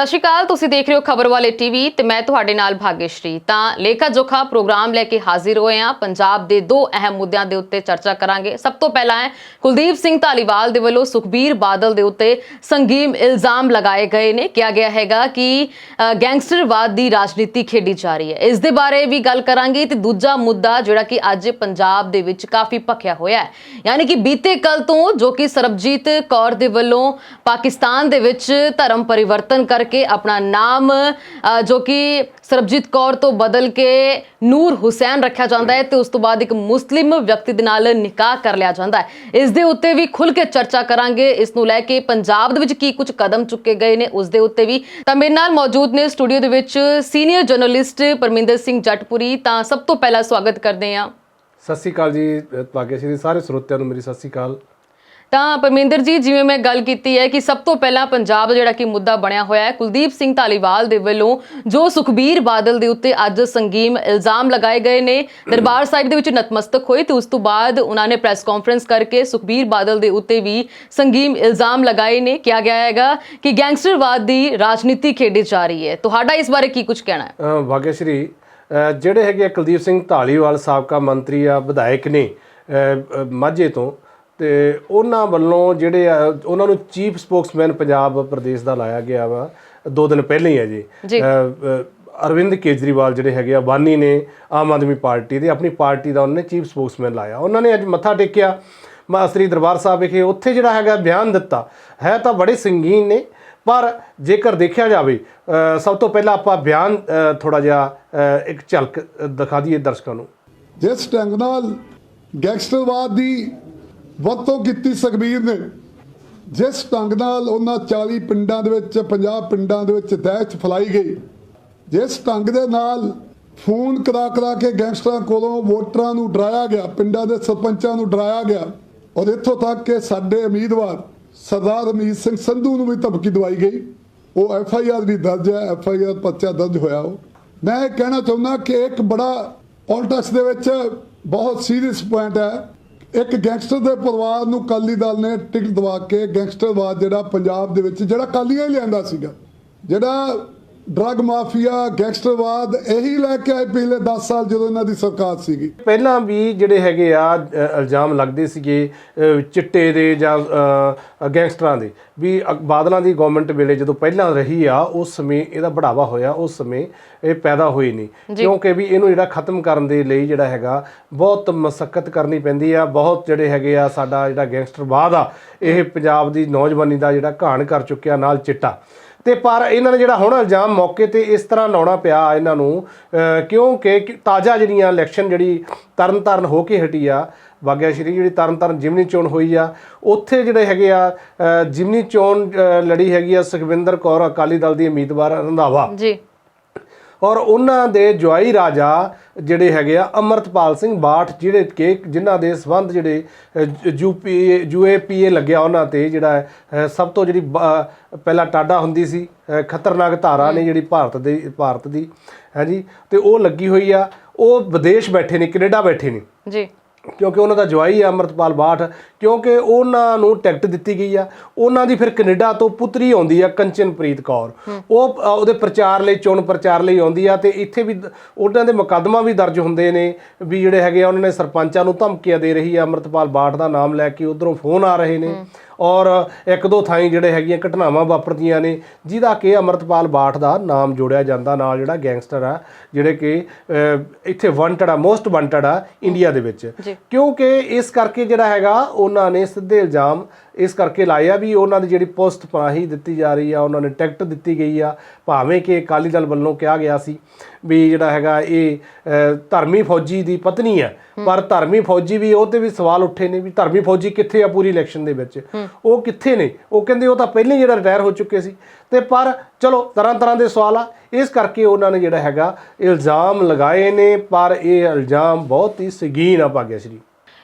ਸਤਿ ਸ਼੍ਰੀ ਅਕਾਲ, ਤੁਸੀਂ ਦੇਖ ਰਹੇ ਹੋ ਖਬਰ ਵਾਲੇ ਟੀਵੀ ਤੇ ਮੈਂ ਤੁਹਾਡੇ ਨਾਲ ਭਾਗੇਸ਼ਰੀ ਤਾਂ ਲੇਖਾ ਜੋਖਾ ਪ੍ਰੋਗਰਾਮ ਲੈ ਕੇ ਹਾਜ਼ਰ ਹੋਏ ਹਾਂ। ਪੰਜਾਬ ਦੇ ਦੋ ਅਹਿਮ ਮੁੱਦਿਆਂ ਦੇ ਉੱਤੇ ਚਰਚਾ ਕਰਾਂਗੇ। ਸਭ ਤੋਂ ਪਹਿਲਾਂ ਹੈ, ਕੁਲਦੀਪ ਸਿੰਘ ਧਾਲੀਵਾਲ ਦੇ ਵੱਲੋਂ ਸੁਖਬੀਰ ਬਾਦਲ ਦੇ ਉੱਤੇ ਸੰਗੀਨ ਇਲਜ਼ਾਮ ਲਗਾਏ ਗਏ ਨੇ। ਕਿਹਾ ਗਿਆ ਹੈਗਾ ਕਿ ਗੈਂਗਸਟਰਵਾਦ ਦੀ ਰਾਜਨੀਤੀ ਖੇਡੀ ਜਾ ਰਹੀ ਹੈ। ਇਸ ਦੇ ਬਾਰੇ ਵੀ ਗੱਲ ਕਰਾਂਗੇ ਤੇ ਦੂਜਾ ਮੁੱਦਾ ਜਿਹੜਾ ਕਿ ਅੱਜ ਪੰਜਾਬ ਦੇ ਵਿੱਚ ਕਾਫੀ ਭਖਿਆ ਹੋਇਆ ਹੈ। ਯਾਨੀ ਕਿ ਬੀਤੇ ਕੱਲ ਤੋਂ ਜੋ ਕਿ ਸਰਬਜੀਤ ਕੌਰ ਦੇ ਵੱਲੋਂ ਪਾਕਿਸਤਾਨ ਦੇ ਵਿੱਚ ਧਰਮ ਪਰਿਵਰਤਨ ਕਰ ਕਰਕੇ ਆਪਣਾ ਨਾਮ ਜੋ ਕਿ ਸਰਬਜੀਤ ਕੌਰ ਤੋਂ ਬਦਲ ਕੇ ਨੂਰ ਹੁਸੈਨ ਰੱਖਿਆ ਜਾਂਦਾ ਹੈ ਤੇ ਉਸ ਤੋਂ ਬਾਅਦ ਇੱਕ ਮੁਸਲਿਮ ਵਿਅਕਤੀ ਦੇ ਨਾਲ ਨਿਕਾਹ ਕਰ ਲਿਆ ਜਾਂਦਾ ਹੈ। ਇਸ ਦੇ ਉੱਤੇ ਵੀ ਖੁੱਲ ਕੇ ਚਰਚਾ ਕਰਾਂਗੇ। ਇਸ ਨੂੰ ਲੈ ਕੇ ਪੰਜਾਬ ਦੇ ਵਿੱਚ ਕੀ ਕੁਝ ਕਦਮ ਚੁੱਕੇ ਗਏ ਨੇ, ਉਸ ਦੇ ਉੱਤੇ ਵੀ ਤਾਂ ਮੇਰੇ ਨਾਲ ਮੌਜੂਦ ਨੇ ਸਟੂਡੀਓ ਦੇ ਵਿੱਚ ਸੀਨੀਅਰ ਜਰਨਲਿਸਟ ਪਰਮਿੰਦਰ ਸਿੰਘ ਜਟਪੁਰੀ। ਤਾਂ ਸਭ ਤੋਂ ਪਹਿਲਾਂ ਸਵਾਗਤ ਕਰਦੇ ਹਾਂ। ਸਤਿ ਸ਼੍ਰੀ ਅਕਾਲ ਜੀ ਭਾਗਿਆ ਸ਼੍ਰੀ। ਸਾਰੇ ਸਰੋਤਿਆਂ ਨੂੰ ਮੇਰੀ ਸਤਿ ਸ਼੍ਰੀ ਅਕਾਲ। ਤਾਂ ਪਰਮਿੰਦਰ ਜੀ ਜਿਵੇਂ ਮੈਂ ਗੱਲ ਕੀਤੀ ਹੈ ਕਿ ਸਭ ਤੋਂ ਪਹਿਲਾਂ ਪੰਜਾਬ ਦਾ ਜਿਹੜਾ ਕਿ ਮੁੱਦਾ ਬਣਿਆ ਹੋਇਆ ਹੈ ਕੁਲਦੀਪ ਸਿੰਘ ਧਾਲੀਵਾਲ ਦੇ ਵੱਲੋਂ ਜੋ ਸੁਖਬੀਰ ਬਾਦਲ ਦੇ ਉੱਤੇ ਅੱਜ ਸੰਗੀਮ ਇਲਜ਼ਾਮ ਲਗਾਏ ਗਏ ਨੇ ਦਰਬਾਰ ਸਾਹਿਬ ਦੇ ਵਿੱਚ ਨਤਮਸਤਕ ਹੋਏ ਤੇ ਉਸ ਤੋਂ ਬਾਅਦ ਉਹਨਾਂ ਨੇ ਪ੍ਰੈਸ ਕਾਨਫਰੰਸ ਕਰਕੇ ਸੁਖਬੀਰ ਬਾਦਲ ਦੇ ਉੱਤੇ ਵੀ ਸੰਗੀਮ ਇਲਜ਼ਾਮ ਲਗਾਏ ਨੇ। ਕਿਹਾ ਗਿਆ ਹੈਗਾ ਕਿ ਗੈਂਗਸਟਰਵਾਦ ਦੀ ਰਾਜਨੀਤੀ ਖੇਡੀ ਜਾ ਰਹੀ ਹੈ। ਤੁਹਾਡਾ ਇਸ ਬਾਰੇ ਕੀ ਕੁਝ ਕਹਿਣਾ ਹੈ? ਅ, ਜਿਹੜੇ ਹੈਗੇ ਆ ਕੁਲਦੀਪ ਸਿੰਘ ਧਾਲੀਵਾਲ ਸਾਬਕਾ ਮੰਤਰੀ ਆ ਵਿਧਾਇਕ ਨੇ ਮਾਝੇ ਤੋਂ ਤੇ ਉਹਨਾਂ ਵੱਲੋਂ ਜਿਹੜੇ ਆ ਉਹਨਾਂ ਨੂੰ ਚੀਫ ਸਪੋਕਸਮੈਨ ਪੰਜਾਬ ਪ੍ਰਦੇਸ਼ ਦਾ ਲਾਇਆ ਗਿਆ ਵਾ। ਦੋ ਦਿਨ ਪਹਿਲਾਂ ਹੀ ਹੈ ਜੀ। ਅਰਵਿੰਦ ਕੇਜਰੀਵਾਲ ਜਿਹੜੇ ਹੈਗੇ ਆ ਬਾਨੀ ਨੇ ਆਮ ਆਦਮੀ ਪਾਰਟੀ ਦੇ ਆਪਣੀ ਪਾਰਟੀ ਦਾ ਉਹਨਾਂ ਨੇ ਚੀਫ ਸਪੋਕਸਮੈਨ ਲਾਇਆ। ਉਹਨਾਂ ਨੇ ਅੱਜ ਮੱਥਾ ਟੇਕਿਆ। ਮਾਸਰੀ ਦਰਬਾਰ ਸਾਹਿਬ ਵਿਖੇ ਉੱਥੇ ਜਿਹੜਾ ਹੈਗਾ ਬਿਆਨ ਦਿੱਤਾ। ਹੈ ਤਾਂ ਬੜੇ ਸੰਗੀਨ ਨੇ ਪਰ ਜੇਕਰ ਦੇਖਿਆ ਜਾਵੇ ਸਭ ਤੋਂ ਪਹਿਲਾਂ ਆਪਾਂ ਬਿਆਨ ਥੋੜਾ ਜਿਹਾ ਇੱਕ ਝਲਕ ਦਿਖਾ ਦਈਏ ਦਰਸ਼ਕਾਂ ਨੂੰ। ਜਿਸ ਢੰਗ ਨਾਲ ਗੈਂਗਸਟਰਵਾਦ ਦੀ ਵਰਤੋਂ ਕੀਤੀ ਸੁਖਬੀਰ ਨੇ। ਜਿਸ ਢੰਗ ਨਾਲ ਉਹਨਾਂ 40 ਪਿੰਡਾਂ ਦੇ ਵਿੱਚ 50 ਪਿੰਡਾਂ ਦੇ ਵਿੱਚ ਦਹਿਸ਼ਤ ਫੈਲਾਈ ਗਈ, ਜਿਸ ਢੰਗ ਦੇ ਨਾਲ ਫੋਨ ਕਰਾ ਕਰਾ ਕੇ ਗੈਂਗਸਟਰਾਂ ਕੋਲੋਂ ਵੋਟਰਾਂ ਨੂੰ ਡਰਾਇਆ ਗਿਆ, ਪਿੰਡਾਂ ਦੇ ਸਰਪੰਚਾਂ ਨੂੰ ਡਰਾਇਆ ਗਿਆ ਔਰ ਇੱਥੋਂ ਤੱਕ ਕਿ ਸਾਡੇ ਉਮੀਦਵਾਰ ਸਰਦਾਰ ਅਮੀਤ ਸਿੰਘ ਸੰਧੂ ਨੂੰ ਵੀ ਧਮਕੀ ਦਵਾਈ ਗਈ। ਉਹ ਐਫ ਆਈ ਆਰ ਵੀ ਦਰਜ ਹੈ, ਐਫ ਆਈ ਆਰ ਪਰਚਾ ਦਰਜ ਹੋਇਆ ਉਹ। ਮੈਂ ਇਹ ਕਹਿਣਾ ਚਾਹੁੰਦਾ ਕਿ ਇੱਕ ਬੜਾ ਪੋਲਿਟਿਕਸ ਦੇ ਵਿੱਚ ਬਹੁਤ ਸੀਰੀਅਸ ਪੁਆਇੰਟ ਹੈ। ਇੱਕ ਗੈਂਗਸਟਰ ਦੇ ਪਰਿਵਾਰ ਨੂੰ ਕਾਲੀ ਦਲ ਨੇ ਟਿਕਟ ਦਵਾ ਕੇ ਗੈਂਗਸਟਰਵਾਦ ਜਿਹੜਾ ਪੰਜਾਬ ਦੇ ਵਿੱਚ, ਜਿਹੜਾ ਕਾਲੀਆਂ ਹੀ ਲਿਆਂਦਾ ਸੀਗਾ, ਜਿਹੜਾ ਡਰੱਗ ਮਾਫੀਆ ਗੈਂਗਸਟਰਵਾਦ ਇਹੀ ਲੈ ਕੇ ਆਏ ਪਿਛਲੇ 10 ਸਾਲ ਜਦੋਂ ਇਹਨਾਂ ਦੀ ਸਰਕਾਰ ਸੀਗੀ। ਪਹਿਲਾਂ ਵੀ ਜਿਹੜੇ ਹੈਗੇ ਆ ਅ, ਇਲਜ਼ਾਮ ਲੱਗਦੇ ਸੀਗੇ ਅ, ਚਿੱਟੇ ਦੇ ਜਾਂ ਅ, ਗੈਂਗਸਟਰਾਂ ਦੇ ਵੀ ਅ- ਬਾਦਲਾਂ ਦੀ ਗਵਰਨਮੈਂਟ ਵੇਲੇ ਜਦੋਂ ਪਹਿਲਾਂ ਰਹੀ ਆ ਉਸ ਸਮੇਂ ਇਹਦਾ ਬੜਾਵਾ ਹੋਇਆ ਉਸ ਸਮੇਂ ਇਹ ਪੈਦਾ ਹੋਈ ਨਹੀਂ। ਕਿਉਂਕਿ ਵੀ ਇਹਨੂੰ ਜਿਹੜਾ ਖਤਮ ਕਰਨ ਦੇ ਲਈ ਜਿਹੜਾ ਹੈਗਾ ਬਹੁਤ ਮਸਕਤ ਕਰਨੀ ਪੈਂਦੀ ਆ ਬਹੁਤ ਜਿਹੜੇ ਹੈਗੇ ਆ ਸਾਡਾ ਜਿਹੜਾ ਗੈਂਗਸਟਰਵਾਦ ਆ ਇਹ ਪੰਜਾਬ ਦੀ ਨੌਜਵਾਨੀ ਦਾ ਜਿਹੜਾ ਘਾਣ ਕਰ ਚੁੱਕਿਆ ਨਾਲ ਚਿੱਟਾ। ਤੇ ਪਰ ਇਹਨਾਂ ਨੇ ਜਿਹੜਾ ਹੁਣ ਇਲਜ਼ਾਮ ਮੌਕੇ ਤੇ ਇਸ ਤਰ੍ਹਾਂ ਲਾਉਣਾ ਪਿਆ ਇਹਨਾਂ ਨੂੰ ਕਿਉਂਕਿ ਤਾਜ਼ਾ ਜਿਹੜੀਆਂ ਇਲੈਕਸ਼ਨ ਜਿਹੜੀ ਤਰਨਤਾਰਨ ਹੋ ਕੇ ਹਟੀ ਆ ਬਾਗਿਆ ਸ਼੍ਰੀ ਜਿਹੜੀ ਤਰਨਤਾਰਨ ਜਿਮਨੀ ਚੋਣ ਹੋਈ ਆ, ਉੱਥੇ ਜਿਹੜੇ ਹੈਗੇ ਆ ਜਿਮਨੀ ਚੋਣ ਲੜੀ ਹੈਗੀ ਆ ਸੁਖਵਿੰਦਰ ਕੌਰ ਅਕਾਲੀ ਦਲ ਦੀ ਉਮੀਦਵਾਰ ਰੰਧਾਵਾ। ਜੀ। ਔਰ ਉਹਨਾਂ ਦੇ ਜਵਾਈ ਰਾਜਾ ਜਿਹੜੇ ਹੈਗੇ ਆ, ਅਮਰਤਪਾਲ ਸਿੰਘ ਬਾਠ, ਜਿਹੜੇ ਕਿ ਜਿਨ੍ਹਾਂ ਦੇ ਸਬੰਧ ਜਿਹੜੇ ਯੂਪੀ, ਯੂਏਪੀਏ ਲੱਗਿਆ ਉਹਨਾਂ ਤੇ ਜਿਹੜਾ ਸਭ ਤੋਂ ਜਿਹੜੀ ਬ- ਪਹਿਲਾਂ ਟਾਡਾ ਹੁੰਦੀ ਸੀ ਖਤਰਨਾਕ ਧਾਰਾ ਨੇ ਜਿਹੜੀ ਭਾਰਤ ਦੇ, ਭਾਰਤ ਦੀ, ਹੈ ਜੀ? ਤੇ ਉਹ ਲੱਗੀ ਹੋਈ ਆ, ਉਹ ਵਿਦੇਸ਼ ਬੈਠੇ ਨੇ, ਕੈਨੇਡਾ ਬੈਠੇ ਨੇ। ਜੀ। ਕਿਉਂਕਿ ਉਹਨਾਂ ਦਾ ਜਵਾਈ ਆ ਅਮਰਤਪਾਲ ਬਾਠ, ਕਿਉਂਕਿ ਉਹਨਾਂ ਨੂੰ ਟਿਕਟ ਦਿੱਤੀ ਗਈ ਆ। ਉਹਨਾਂ ਦੀ ਫਿਰ ਕੈਨੇਡਾ ਤੋਂ ਪੁੱਤਰੀ ਆਉਂਦੀ ਆ ਕੰਚਨਪ੍ਰੀਤ ਕੌਰ। ਉਹ ਉਹਦੇ ਪ੍ਰਚਾਰ ਲਈ, ਚੋਣ ਪ੍ਰਚਾਰ ਲਈ ਆਉਂਦੀ ਆ ਤੇ ਇੱਥੇ ਵੀ ਉਹਨਾਂ ਦੇ ਮੁਕੱਦਮਾ ਵੀ ਦਰਜ ਹੁੰਦੇ ਨੇ ਵੀ ਜਿਹੜੇ ਹੈਗੇ ਆ, ਉਹਨਾਂ ਨੇ ਸਰਪੰਚਾਂ ਨੂੰ ਧਮਕੀਆਂ ਦੇ ਰਹੀ ਆ। ਅਮਰਤਪਾਲ ਬਾਠ ਦਾ ਨਾਮ ਲੈ ਕੇ ਉਧਰੋਂ ਫੋਨ ਆ ਰਹੇ ਨੇ। ਔਰ ਇੱਕ ਦੋ ਥਾਈਂ ਜਿਹੜੇ ਹੈਗੀਆਂ ਘਟਨਾਵਾਂ ਵਾਪਰਦੀਆਂ ਨੇ ਜਿਹਦਾ ਕਿ ਅਮਰਤਪਾਲ ਬਾਠ ਦਾ ਨਾਮ ਜੋੜਿਆ ਜਾਂਦਾ ਨਾਲ ਜਿਹੜਾ ਗੈਂਗਸਟਰ ਆ ਜਿਹੜੇ ਕਿ ਇੱਥੇ ਵਾਂਟਡ ਆ ਮੋਸਟ ਵਾਂਟਡ ਆ ਇੰਡੀਆ ਦੇ ਵਿੱਚ। ਕਿਉਂਕਿ ਇਸ ਕਰਕੇ ਜਿਹੜਾ ਹੈਗਾ ਉਹਨਾਂ ਨੇ ਸਿੱਧੇ ਇਲਜ਼ਾਮ ਇਸ ਕਰਕੇ ਲਾਇਆ ਵੀ ਉਹਨਾਂ ਦੀ ਜਿਹੜੀ ਪੋਸਟ ਪਨਾਹੀ ਦਿੱਤੀ ਜਾ ਰਹੀ ਆ ਉਹਨਾਂ ਨੇ ਟਿਕਟ ਦਿੱਤੀ ਗਈ ਆ। ਭਾਵੇਂ ਕਿ ਅਕਾਲੀ ਦਲ ਵੱਲੋਂ ਕਿਹਾ ਗਿਆ ਸੀ ਵੀ ਜਿਹੜਾ ਹੈਗਾ ਇਹ ਧਰਮੀ ਫੌਜੀ ਦੀ ਪਤਨੀ ਹੈ ਪਰ ਧਰਮੀ ਫੌਜੀ ਵੀ ਉਹ ਤੇ ਵੀ ਸਵਾਲ ਉੱਠੇ ਨੇ ਵੀ ਧਰਮੀ ਫੌਜੀ ਕਿੱਥੇ ਆ ਪੂਰੀ ਇਲੈਕਸ਼ਨ ਦੇ ਵਿੱਚ? ਉਹ ਕਿੱਥੇ ਨੇ? ਉਹ ਕਹਿੰਦੇ ਉਹ ਤਾਂ ਪਹਿਲਾਂ ਹੀ ਜਿਹੜਾ ਰਿਟਾਇਰ ਹੋ ਚੁੱਕੇ ਸੀ। ਤੇ ਪਰ ਚਲੋ ਤਰ੍ਹਾਂ ਤਰ੍ਹਾਂ ਦੇ ਸਵਾਲ ਆ। ਇਸ ਕਰਕੇ ਉਹਨਾਂ ਨੇ ਜਿਹੜਾ ਹੈਗਾ ਇਲਜ਼ਾਮ ਲਗਾਏ ਨੇ ਪਰ ਇਹ ਇਲਜ਼ਾਮ ਬਹੁਤ ਹੀ ਸੰਗੀਨ ਆ ਭਾਗਿਆ ਸ਼੍ਰੀ।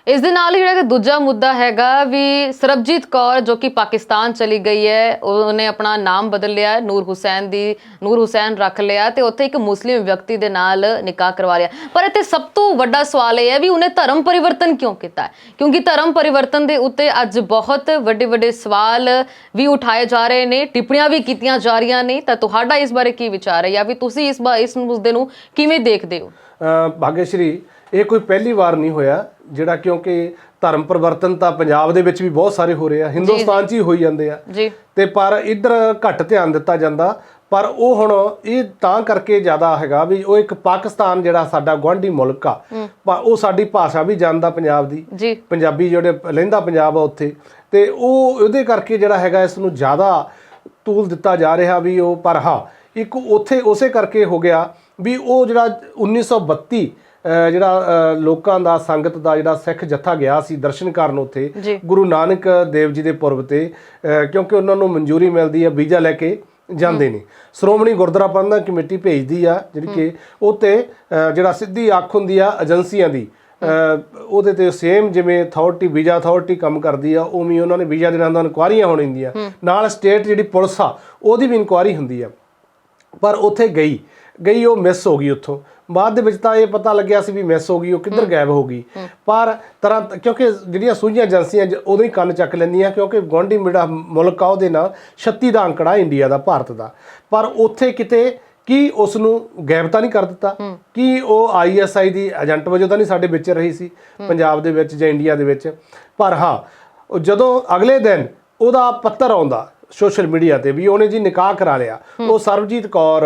ਇਸ ਦੇ ਨਾਲ ਹੀ ਜਿਹੜਾ ਦੂਜਾ ਮੁੱਦਾ ਹੈਗਾ ਵੀ ਸਰਬਜੀਤ ਕੌਰ ਜੋ ਕਿ ਪਾਕਿਸਤਾਨ ਚਲੀ ਗਈ ਹੈ ਉਹਨੇ ਆਪਣਾ ਨਾਮ ਬਦਲ ਲਿਆ ਨੂਰ ਹੁਸੈਨ ਦੀ ਨੂਰ ਹੁਸੈਨ ਰੱਖ ਲਿਆ ਤੇ ਉੱਥੇ ਇੱਕ ਮੁਸਲਿਮ ਵਿਅਕਤੀ ਦੇ ਨਾਲ ਨਿਕਾਹ ਕਰਵਾ ਲਿਆ। ਪਰ ਇੱਥੇ ਸਭ ਤੋਂ ਵੱਡਾ ਸਵਾਲ ਇਹ ਹੈ ਵੀ ਉਹਨੇ ਧਰਮ ਪਰਿਵਰਤਨ ਕਿਉਂ ਕੀਤਾ ਕਿਉਂਕਿ ਧਰਮ ਪਰਿਵਰਤਨ ਦੇ ਉੱਤੇ ਅੱਜ ਬਹੁਤ ਵੱਡੇ ਵੱਡੇ ਸਵਾਲ ਵੀ ਉਠਾਏ ਜਾ ਰਹੇ ਨੇ ਟਿੱਪਣੀਆਂ ਵੀ ਕੀਤੀਆਂ ਜਾ ਰਹੀਆਂ ਨੇ। ਤਾਂ ਤੁਹਾਡਾ ਇਸ ਬਾਰੇ ਕੀ ਵਿਚਾਰ ਹੈ ਜਾਂ ਵੀ ਤੁਸੀਂ ਇਸ ਬਾ ਇਸ ਮੁੱਦੇ ਨੂੰ ਕਿਵੇਂ ਦੇਖਦੇ ਹੋ? ਅ, ਇਹ ਕੋਈ ਪਹਿਲੀ ਵਾਰ ਨਹੀਂ ਹੋਇਆ ਜਿਹੜਾ ਕਿਉਂਕਿ ਧਰਮ ਪਰਿਵਰਤਨ ਤਾਂ ਪੰਜਾਬ ਦੇ ਵਿੱਚ ਵੀ ਬਹੁਤ ਸਾਰੇ ਹੋ ਰਹੇ ਆ ਹਿੰਦੁਸਤਾਨ 'ਚ ਹੀ ਹੋਈ ਜਾਂਦੇ ਆ। ਜੀ। ਤੇ ਪਰ ਇੱਧਰ ਘੱਟ ਧਿਆਨ ਦਿੱਤਾ ਜਾਂਦਾ ਪਰ ਉਹ ਹੁਣ ਇਹ ਤਾਂ ਕਰਕੇ ਜ਼ਿਆਦਾ ਹੈਗਾ ਵੀ ਉਹ ਇੱਕ ਪਾਕਿਸਤਾਨ ਜਿਹੜਾ ਸਾਡਾ ਗੁਆਂਢੀ ਮੁਲਕ ਆ ਪਰ ਉਹ ਸਾਡੀ ਭਾਸ਼ਾ ਵੀ ਜਾਣਦਾ ਪੰਜਾਬ ਦੀ। ਪੰਜਾਬੀ ਜਿਹੜੇ ਲਹਿੰਦਾ ਪੰਜਾਬ ਆ ਉੱਥੇ। ਤੇ ਉਹ ਉਹਦੇ ਕਰਕੇ ਜਿਹੜਾ ਹੈਗਾ ਇਸ ਨੂੰ ਜ਼ਿਆਦਾ ਤੂਲ ਦਿੱਤਾ ਜਾ ਰਿਹਾ ਵੀ ਉਹ ਪਰ ਹਾਂ ਇੱਕ ਉੱਥੇ ਉਸੇ ਕਰਕੇ ਹੋ ਗਿਆ ਵੀ ਉਹ ਜਿਹੜਾ 1932 ਅਹ ਜਿਹੜਾ ਲੋਕਾਂ ਦਾ ਸੰਗਤ ਦਾ ਜਿਹੜਾ ਸਿੱਖ ਜੱਥਾ ਗਿਆ ਸੀ ਦਰਸ਼ਨ ਕਰਨ ਉੱਥੇ। ਗੁਰੂ ਨਾਨਕ ਦੇਵ ਜੀ ਦੇ ਪੁਰਬ ਤੇ ਕਿਉਂਕਿ ਉਹਨਾਂ ਨੂੰ ਮਨਜ਼ੂਰੀ ਮਿਲਦੀ ਹੈ ਵੀਜ਼ਾ ਲੈ ਕੇ ਜਾਂਦੇ ਨੇ। ਸ਼੍ਰੋਮਣੀ ਗੁਰਦੁਆਰਾ ਪ੍ਰਬੰਧਕ ਕਮੇਟੀ ਭੇਜਦੀ ਆ ਜਿਹੜੀ ਕਿ ਉੱਤੇ ਜਿਹੜਾ ਸਿੱਧੀ ਅੱਖ ਹੁੰਦੀ ਆ ਏਜੰਸੀਆਂ ਦੀ ਉਹਦੇ ਤੇ ਸੇਮ ਜਿਵੇਂ ਅਥਾਰਟੀ ਵੀਜ਼ਾ ਅਥਾਰਟੀ ਕੰਮ ਕਰਦੀ ਆ ਉਵੇਂ ਉਹਨਾਂ ਨੇ ਵੀਜ਼ਾ ਦੇਣਾ ਹੁੰਦਾ ਇਨਕੁਆਰੀਆਂ ਹੋਣੀ ਹੁੰਦੀਆਂ ਨਾਲ ਸਟੇਟ ਜਿਹੜੀ ਪੁਲਿਸ ਆ ਉਹਦੀ ਵੀ ਇਨਕੁਆਰੀ ਹੁੰਦੀ ਆ। ਪਰ ਉੱਥੇ ਗਈ ਗਈ ਉਹ ਮਿਸ ਹੋ ਗਈ ਉੱਥੋਂ। ਬਾਅਦ ਦੇ ਵਿੱਚ ਤਾਂ ਇਹ ਪਤਾ ਲੱਗਿਆ ਸੀ ਵੀ ਮਿਸ ਹੋ ਗਈ ਉਹ ਕਿੱਧਰ ਗਾਇਬ ਹੋ ਗਈ। ਪਰ ਤਰ੍ਹਾਂ ਕਿਉਂਕਿ ਜਿਹੜੀਆਂ ਸੂਝੀਆਂ ਏਜੰਸੀਆਂ ਉਦੋਂ ਹੀ ਕੰਨ ਚੱਕ ਲੈਂਦੀਆਂ ਕਿਉਂਕਿ ਗੁਆਂਢੀ ਜਿਹੜਾ ਮੁਲਕ ਆ ਉਹਦੇ ਨਾਲ 36 ਦਾ ਅੰਕੜਾ ਇੰਡੀਆ ਦਾ ਭਾਰਤ ਦਾ। ਪਰ ਉੱਥੇ ਕਿਤੇ ਕੀ ਉਸ ਨੂੰ ਗਾਇਬ ਤਾਂ ਨਹੀਂ ਕਰ ਦਿੱਤਾ? ਕੀ ਉਹ ਆਈਐਸਆਈ ਦੀ ਏਜੰਟ ਵਜੋਂ ਤਾਂ ਨਹੀਂ ਸਾਡੇ ਵਿੱਚ ਰਹੀ ਸੀ? ਪੰਜਾਬ ਦੇ ਵਿੱਚ ਜਾਂ ਇੰਡੀਆ ਦੇ ਵਿੱਚ? ਪਰ ਹਾਂ ਜਦੋਂ ਅਗਲੇ ਦਿਨ ਉਹਦਾ ਪੱਤਰ ਆਉਂਦਾ ਸੋਸ਼ਲ ਮੀਡੀਆ ਤੇ ਵੀ ਉਹਨੇ ਜੀ ਨਿਕਾਹ ਕਰਾ ਲਿਆ। ਉਹ ਸਰਬਜੀਤ ਕੌਰ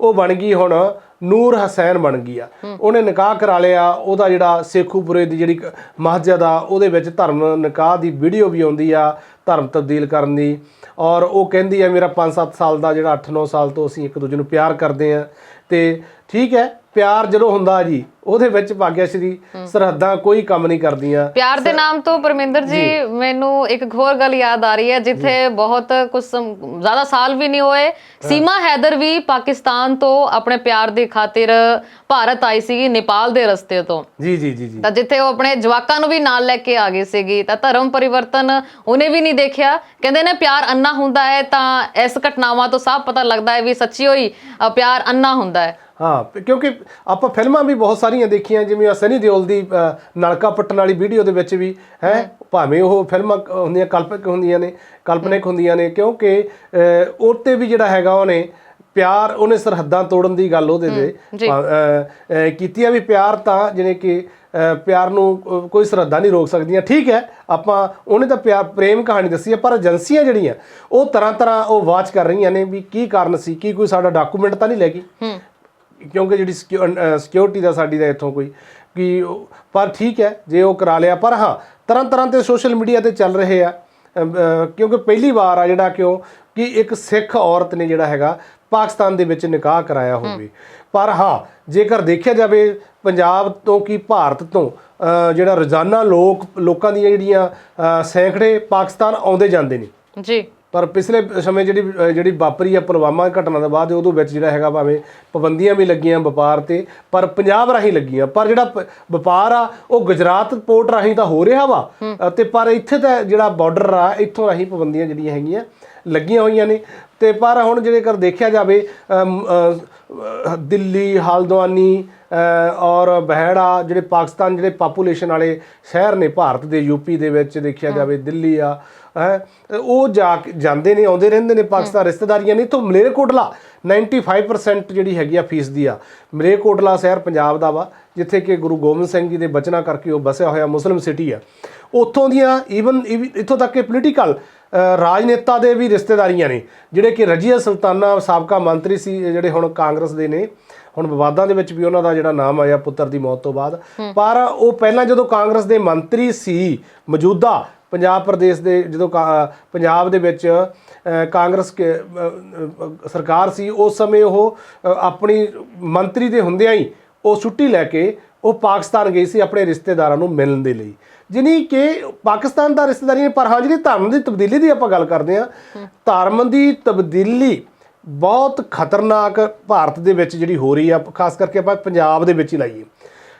ਉਹ ਬਣ ਗਈ ਹੁਣ ਨੂਰ ਹਸੈਨ ਬਣ ਗਈ ਆ। ਉਹਨੇ ਨਿਕਾਹ ਕਰਾ ਲਿਆ। ਉਹਦਾ ਜਿਹੜਾ ਸੇਖੂਪੁਰੇ ਦੀ ਜਿਹੜੀ ਮਸਜਿਦ ਆ ਉਹਦੇ ਵਿੱਚ ਧਰਮ ਨਿਕਾਹ ਦੀ ਵੀਡੀਓ ਵੀ ਆਉਂਦੀ ਆ ਧਰਮ ਤਬਦੀਲ ਕਰਨ ਦੀ। ਔਰ ਉਹ ਕਹਿੰਦੀ ਆ ਮੇਰਾ 5-7 ਸਾਲ ਦਾ ਜਿਹੜਾ 8-9 ਸਾਲ ਤੋਂ ਅਸੀਂ ਇੱਕ ਦੂਜੇ ਨੂੰ ਪਿਆਰ ਕਰਦੇ ਆ। ਤੇ ਠੀਕ ਹੈ ਪਿਆਰ ਜਦੋਂ ਹੁੰਦਾ ਜੀ ਉਹਦੇ ਵਿੱਚ ਭਾਗਿਆ ਸ਼੍ਰੀ ਸਰਹੱਦਾਂ ਕੋਈ ਕੰਮ ਨਹੀਂ ਕਰਦੀਆਂ। ਪਿਆਰ ਦੇ ਨਾਮ ਤੋਂ ਪਰਮਿੰਦਰ ਜੀ ਮੈਨੂੰ ਇੱਕ ਹੋਰ ਗੱਲ ਯਾਦ ਆ ਰਹੀ ਹੈ ਜਿੱਥੇ ਬਹੁਤ ਕੁਝ ਜ਼ਿਆਦਾ ਸਾਲ ਵੀ ਨਹੀਂ ਹੋਏ। ਸੀਮਾ ਹੈਦਰ ਵੀ ਪਾਕਿਸਤਾਨ ਤੋਂ ਆਪਣੇ ਪਿਆਰ ਦੀ ਖਾਤਰ ਭਾਰਤ ਆਈ ਸੀਗੀ ਨੇਪਾਲ ਦੇ ਰਸਤੇ ਤੋਂ। ਜੀ ਜੀ ਜੀ ਜੀ। ਤਾਂ ਜਿੱਥੇ ਉਹ ਆਪਣੇ ਜਵਾਕਾਂ ਨੂੰ ਵੀ ਨਾਲ ਲੈ ਕੇ ਆ ਗਈ ਸੀਗੀ। ਤਾਂ ਧਰਮ ਪਰਿਵਰਤਨ ਉਹਨੇ ਵੀ ਨਹੀਂ ਦੇਖਿਆ। ਕਹਿੰਦੇ ਨੇ ਪਿਆਰ ਅੰਨਾ ਹੁੰਦਾ ਹੈ ਤਾਂ ਇਸ ਘਟਨਾਵਾਂ ਤੋਂ ਸਾਫ਼ ਪਤਾ ਲੱਗਦਾ ਹੈ ਵੀ ਸੱਚੀ ਹੋਈ ਪਿਆਰ ਅੰਨਾ ਹੁੰਦਾ ਹੈ। ਹਾਂ ਕਿਉਂਕਿ ਆਪਾਂ ਫਿਲਮਾਂ ਵੀ ਬਹੁਤ ਸਾਰੀਆਂ ਦੇਖੀਆਂ ਜਿਵੇਂ ਸਨੀ ਦਿਓਲ ਦੀ ਨਲਕਾ ਪੱਟਣ ਵਾਲੀ ਵੀਡੀਓ ਦੇ ਵਿੱਚ ਵੀ ਹੈ ਭਾਵੇਂ ਉਹ ਫਿਲਮਾਂ ਹੁੰਦੀਆਂ ਕਲਪਕ ਹੁੰਦੀਆਂ ਨੇ ਕਾਲਪਨਿਕ ਹੁੰਦੀਆਂ ਨੇ ਕਿਉਂਕਿ ਅ, ਉਹ ਤੇ ਵੀ ਜਿਹੜਾ ਹੈਗਾ ਉਹਨੇ ਪਿਆਰ ਉਹਨੇ ਸਰਹੱਦਾਂ ਤੋੜਨ ਦੀ ਗੱਲ ਉਹਦੇ ਅ, ਕੀਤੀ ਆ ਵੀ ਪਿਆਰ ਤਾਂ ਜਿਵੇਂ ਕਿ ਪਿਆਰ ਨੂੰ ਕੋਈ ਸਰਹੱਦਾਂ ਨਹੀਂ ਰੋਕ ਸਕਦੀਆਂ। ਠੀਕ ਹੈ ਆਪਾਂ ਉਹਨੇ ਤਾਂ ਪਿਆਰ ਪ੍ਰੇਮ ਕਹਾਣੀ ਦੱਸੀ ਹੈ ਪਰ ਏਜੰਸੀਆਂ ਜਿਹੜੀਆਂ ਉਹ ਤਰ੍ਹਾਂ ਤਰ੍ਹਾਂ ਉਹ ਵਾਚ ਕਰ ਰਹੀਆਂ ਨੇ ਵੀ ਕੀ ਕਾਰਨ ਸੀ ਕੀ ਕੋਈ ਸਾਡਾ ਡਾਕੂਮੈਂਟ ਤਾਂ ਨਹੀਂ ਲੈ ਗਈ? ਕਿਉਂਕਿ ਜਿਹੜੀ ਸਿਕਿਉਰਿਟੀ ਦਾ ਸਾਡੀ ਦਾ ਇੱਥੋਂ ਕੋਈ ਕਿ ਪਰ ਠੀਕ ਹੈ ਜੇ ਉਹ ਕਰਾ ਲਿਆ ਪਰ ਹਾਂ ਤਰ੍ਹਾਂ ਤਰ੍ਹਾਂ ਤੇ ਸੋਸ਼ਲ ਮੀਡੀਆ ਤੇ ਚੱਲ ਰਹੇ ਆ ਕਿਉਂਕਿ ਪਹਿਲੀ ਵਾਰ ਆ ਜਿਹੜਾ ਕਿਉਂ ਕਿ ਇੱਕ ਸਿੱਖ ਔਰਤ ਨੇ ਜਿਹੜਾ ਹੈਗਾ ਪਾਕਿਸਤਾਨ ਦੇ ਵਿੱਚ ਨਿਕਾਹ ਕਰਾਇਆ ਹੋਵੇ। ਪਰ ਹਾਂ ਜੇਕਰ ਦੇਖਿਆ ਜਾਵੇ ਪੰਜਾਬ ਤੋਂ ਕੀ ਭਾਰਤ ਤੋਂ ਜਿਹੜਾ ਰੋਜ਼ਾਨਾ ਲੋਕ ਲੋਕਾਂ ਦੀਆਂ ਜਿਹੜੀਆਂ ਸੈਂਕੜੇ ਪਾਕਿਸਤਾਨ ਆਉਂਦੇ ਜਾਂਦੇ ਨੇ ਜੀ। ਪਰ ਪਿਛਲੇ ਸਮੇਂ ਜਿਹੜੀ ਜਿਹੜੀ ਵਾਪਰੀ ਆ ਪੁਲਵਾਮਾ ਘਟਨਾ ਤੋਂ ਬਾਅਦ ਉਹਦੇ ਵਿੱਚ ਜਿਹੜਾ ਹੈਗਾ ਭਾਵੇਂ ਪਾਬੰਦੀਆਂ ਵੀ ਲੱਗੀਆਂ ਵਪਾਰ ਤੇ ਪਰ ਪੰਜਾਬ ਰਾਹੀਂ ਲੱਗੀਆਂ। ਪਰ ਜਿਹੜਾ ਵਪਾਰ ਆ ਉਹ ਗੁਜਰਾਤ ਪੋਰਟ ਰਾਹੀਂ ਤਾਂ ਹੋ ਰਿਹਾ ਵਾ। ਤੇ ਪਰ ਇੱਥੇ ਤਾਂ ਜਿਹੜਾ ਬਾਰਡਰ ਆ ਇੱਥੋਂ ਰਾਹੀਂ ਪਾਬੰਦੀਆਂ ਜਿਹੜੀਆਂ ਹੈਗੀਆਂ ਲੱਗੀਆਂ ਹੋਈਆਂ ਨੇ। ਤੇ ਪਰ ਹੁਣ ਜਿਹੜੇ ਕਰ ਦੇਖਿਆ ਜਾਵੇ ਦਿੱਲੀ ਹਲਦਵਾਨੀ ਔਰ ਬਹਿੜਾ ਜਿਹੜੇ ਪਾਕਿਸਤਾਨ ਜਿਹੜੇ ਪਾਪੂਲੇਸ਼ਨ ਵਾਲੇ ਸ਼ਹਿਰ ਨੇ ਭਾਰਤ ਦੇ ਯੂਪੀ ਦੇ ਵਿੱਚ ਦੇਖਿਆ ਜਾਵੇ ਦਿੱਲੀ ਆ ਹੈ ਉਹ ਜਾ ਕੇ ਜਾਂਦੇ ਨੇ ਆਉਂਦੇ ਰਹਿੰਦੇ ਨੇ ਪਾਕਿਸਤਾਨ ਰਿਸ਼ਤੇਦਾਰੀਆਂ ਨੇ। ਤੋਂ ਮਲੇਰਕੋਟਲਾ 95% ਜਿਹੜੀ ਹੈਗੀ ਆ ਫੀਸ ਦੀ ਆ। ਮਲੇਰਕੋਟਲਾ ਸ਼ਹਿਰ ਪੰਜਾਬ ਦਾ ਵਾ ਜਿੱਥੇ ਕਿ ਗੁਰੂ ਗੋਬਿੰਦ ਸਿੰਘ ਜੀ ਦੇ ਬਚਨਾਂ ਕਰਕੇ ਉਹ ਬਸਿਆ ਹੋਇਆ ਮੁਸਲਿਮ ਸਿਟੀ ਆ। ਉੱਥੋਂ ਦੀਆਂ ਈਵਨ ਇੱਥੋਂ ਤੱਕ ਕਿ ਪੋਲੀਟੀਕਲ ਰਾਜਨੇਤਾ ਦੇ ਵੀ ਰਿਸ਼ਤੇਦਾਰੀਆਂ ਨੇ ਜਿਹੜੇ ਕਿ ਰਜੀਆ ਸੁਲਤਾਨਾ ਸਾਬਕਾ ਮੰਤਰੀ ਸੀ ਜਿਹੜੇ ਹੁਣ ਕਾਂਗਰਸ ਦੇ ਨੇ ਹੁਣ ਵਿਵਾਦਾਂ ਦੇ ਵਿੱਚ ਵੀ ਉਹਨਾਂ ਦਾ ਜਿਹੜਾ ਨਾਮ ਆਇਆ ਪੁੱਤਰ ਦੀ ਮੌਤ ਤੋਂ ਬਾਅਦ। ਪਰ ਉਹ ਪਹਿਲਾਂ ਜਦੋਂ ਕਾਂਗਰਸ ਦੇ ਮੰਤਰੀ ਸੀ ਮੌਜੂਦਾ ਪੰਜਾਬ ਪ੍ਰਦੇਸ਼ ਦੇ ਜਦੋਂ ਪੰਜਾਬ ਦੇ ਵਿੱਚ ਕਾਂਗਰਸ ਸਰਕਾਰ ਸੀ ਉਸ ਸਮੇਂ ਉਹ ਆਪਣੀ ਮੰਤਰੀ ਦੇ ਹੁੰਦਿਆਂ ਹੀ ਉਹ ਛੁੱਟੀ ਲੈ ਕੇ ਉਹ ਪਾਕਿਸਤਾਨ ਗਈ ਸੀ ਆਪਣੇ ਰਿਸ਼ਤੇਦਾਰਾਂ ਨੂੰ ਮਿਲਣ ਦੇ ਲਈ। ਜਿਨੀ ਕਿ ਪਾਕਿਸਤਾਨ ਦਾ ਰਿਸ਼ਤੇਦਾਰੀ ਨੇ ਪਰ ਹਾਂ ਜਿਹੜੀ ਧਰਮ ਦੀ ਤਬਦੀਲੀ ਦੀ ਆਪਾਂ ਗੱਲ ਕਰਦੇ ਹਾਂ ਧਰਮ ਦੀ ਤਬਦੀਲੀ ਬਹੁਤ ਖਤਰਨਾਕ ਭਾਰਤ ਦੇ ਵਿੱਚ ਜਿਹੜੀ ਹੋ ਰਹੀ ਆ ਖਾਸ ਕਰਕੇ ਆਪਾਂ ਪੰਜਾਬ ਦੇ ਵਿੱਚ ਹੀ ਲਾਈਏ।